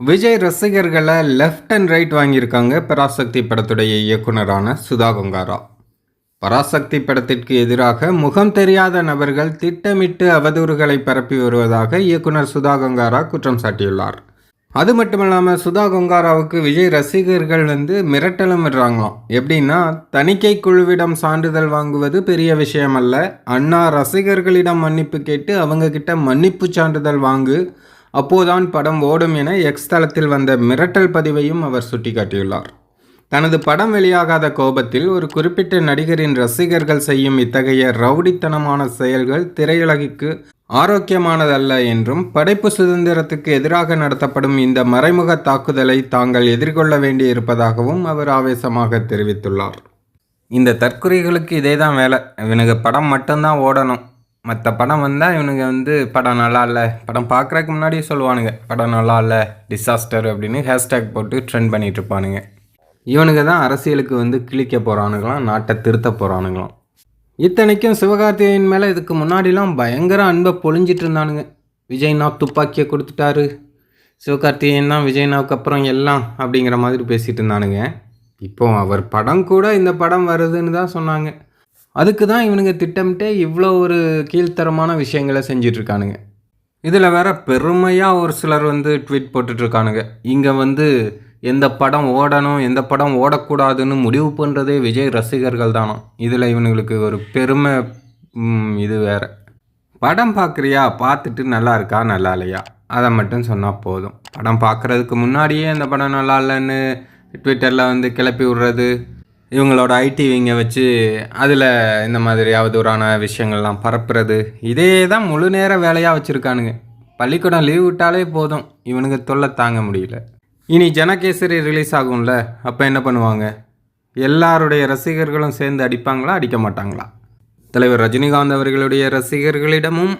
விஜய் ரசிகர்களை left and right வாங்கியிருக்காங்க பராசக்தி படத்துடைய இயக்குனரான சுதா கொங்காரா. பராசக்தி படத்திற்கு எதிராக முகம் தெரியாத நபர்கள் திட்டமிட்டு அவதூறுகளை பரப்பி வருவதாக இயக்குனர் சுதா கொங்காரா குற்றம் சாட்டியுள்ளார். அது மட்டும் இல்லாமல் சுதா கொங்காராவுக்கு விஜய் ரசிகர்கள் வந்து மிரட்டலும் விடுறாங்களாம். எப்படின்னா தணிக்கை குழுவிடம் சான்றிதழ் வாங்குவது பெரிய விஷயம் அல்ல அண்ணா ரசிகர்களிடம் மன்னிப்பு கேட்டு அவங்க கிட்ட மன்னிப்பு சான்றிதழ் வாங்கு அப்போதான் படம் ஓடும் என எக்ஸ் தளத்தில் வந்த மிரட்டல் பதிவையும் அவர் சுட்டிக்காட்டியுள்ளார். தனது படம் வெளியாகாத கோபத்தில் ஒரு குறிப்பிட்ட நடிகரின் ரசிகர்கள் செய்யும் இத்தகைய ரவுடித்தனமான செயல்கள் திரையுலகிற்கு ஆரோக்கியமானதல்ல என்றும் படைப்பு சுதந்திரத்துக்கு எதிராக நடத்தப்படும் இந்த மறைமுக தாக்குதலை தாங்கள் எதிர்கொள்ள வேண்டியிருப்பதாகவும் அவர் ஆவேசமாக தெரிவித்துள்ளார். இந்த தற்குறிகளுக்கு இதே தான் வேலை. இவனுக்கு படம் மட்டும்தான் ஓடணும். மற்ற படம் வந்தால் இவனுங்க வந்து படம் நல்லா இல்லை. படம் பார்க்குறதுக்கு முன்னாடியே சொல்லுவானுங்க படம் நல்லா இல்லை டிசாஸ்டர் அப்படின்னு ஹேஷ்டேக் போட்டு ட்ரெண்ட் பண்ணிகிட்டு இருப்பானுங்க. இவனுங்க தான் அரசியலுக்கு வந்து கிழிக்க போகிறானுங்களாம் நாட்டை திருத்த போகிறானுங்களாம் இத்தனைக்கும் சிவகார்த்திகேயன் மேலே இதுக்கு முன்னாடிலாம் பயங்கர அன்பை பொழிஞ்சிட்டு இருந்தானுங்க. விஜய்னா துப்பாக்கியை கொடுத்துட்டாரு. சிவகார்த்திகேயன் தான் விஜய்னாவுக்கு அப்புறம் எல்லாம் அப்படிங்கிற மாதிரி பேசிகிட்டு இருந்தானுங்க. இப்போ அவர் படம் கூட இந்த படம் வருதுன்னு தான் சொன்னாங்க. அதுக்கு தான் இவனுங்க திட்டமிட்டே இவ்வளோ ஒரு கீழ்த்தரமான விஷயங்களை செஞ்சிட்ருக்கானுங்க. இதில் வேற பெருமையாக ஒரு சிலர் வந்து ட்வீட் போட்டுட்ருக்கானுங்க. இங்கே வந்து எந்த படம் ஓடணும் எந்த படம் ஓடக்கூடாதுன்னு முடிவு பண்ணுறதே விஜய் ரசிகர்கள் தானோ? இதில் இவனுங்களுக்கு ஒரு பெருமை இது வேற. படம் பார்க்குறியா பார்த்துட்டு நல்லா இருக்கா நல்லா இல்லையா? அதை மட்டும் சொன்னால் போதும். படம் பார்க்குறதுக்கு முன்னாடியே அந்த படம் நல்லா இல்லைன்னு ட்விட்டரில் வந்து கிளப்பி விடுறது இவங்களோட ஐடிவிங்க வச்சு அதில் இந்த மாதிரி அவதூறான விஷயங்கள்லாம் பரப்புறது. இதே தான் முழு நேர வேலையாக வச்சுருக்கானுங்க. பள்ளிக்கூடம் லீவ் விட்டாலே போதும். இவனுங்க தொல்லை தாங்க முடியல. இனி ஜனகேசரி ரிலீஸ் ஆகும்ல. அப்போ என்ன பண்ணுவாங்க? எல்லாருடைய ரசிகர்களும் சேர்ந்து அடிப்பாங்களா? அடிக்க மாட்டாங்களா? தலைவர் ரஜினிகாந்த் அவர்களுடைய ரசிகர்களிடமும்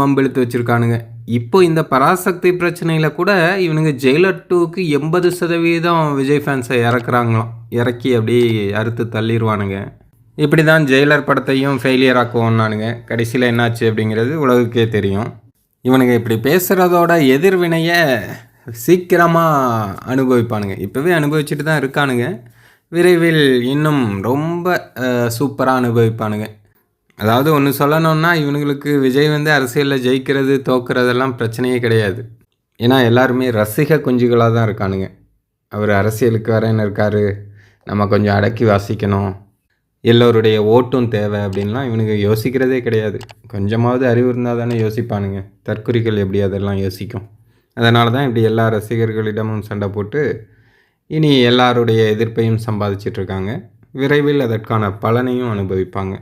மம்பிழுத்து வச்சுருக்கானுங்க. இப்போ இந்த பராசக்தி பிரச்சனையில் கூட இவனுங்க ஜெயிலர் டூக்கு எண்பது சதவீதம் விஜய் ஃபேன்ஸை இறக்குறாங்களாம். இறக்கி அப்படியே அறுத்து தள்ளிடுவானுங்க இப்படி தான் ஜெயிலர் படத்தையும் ஃபெயிலியர் ஆக்குவோன்னானுங்க கடைசியில் என்னாச்சு அப்படிங்கிறது உலகுக்கே தெரியும். இவனுங்க இப்படி பேசுகிறதோட எதிர்வினையை சீக்கிரமாக அனுபவிப்பானுங்க. இப்போவே அனுபவிச்சுட்டு தான் இருக்கானுங்க. விரைவில் இன்னும் ரொம்ப சூப்பராக அனுபவிப்பானுங்க. அதாவது ஒன்று சொல்லணும்னா இவனுங்களுக்கு விஜய் வந்து அரசியலில் ஜெயிக்கிறது தோக்குறதெல்லாம் பிரச்சனையே கிடையாது. ஏன்னா எல்லாருமே ரசிக குஞ்சுகளாக தான் இருக்கானுங்க. அவர் அரசியலுக்கு வரேன்னு இருக்காரு? நம்ம கொஞ்சம் அடக்கி வாசிக்கணும். எல்லோருடைய ஓட்டும் தேவை அப்படின்லாம் இவனுக்கு யோசிக்கிறதே கிடையாது. கொஞ்சமாவது அறிவு இருந்தால் தானே யோசிப்பானுங்க. தற்குறிகள் எப்படி அதெல்லாம் யோசிக்கும்? அதனால தான் இப்படி எல்லா ரசிகர்களிடமும் சண்டை போட்டு இனி எல்லாருடைய எதிர்ப்பையும் சம்பாதிச்சிட்டு இருக்காங்க. விரைவில் அதற்கான பலனையும் அனுபவிப்பாங்க.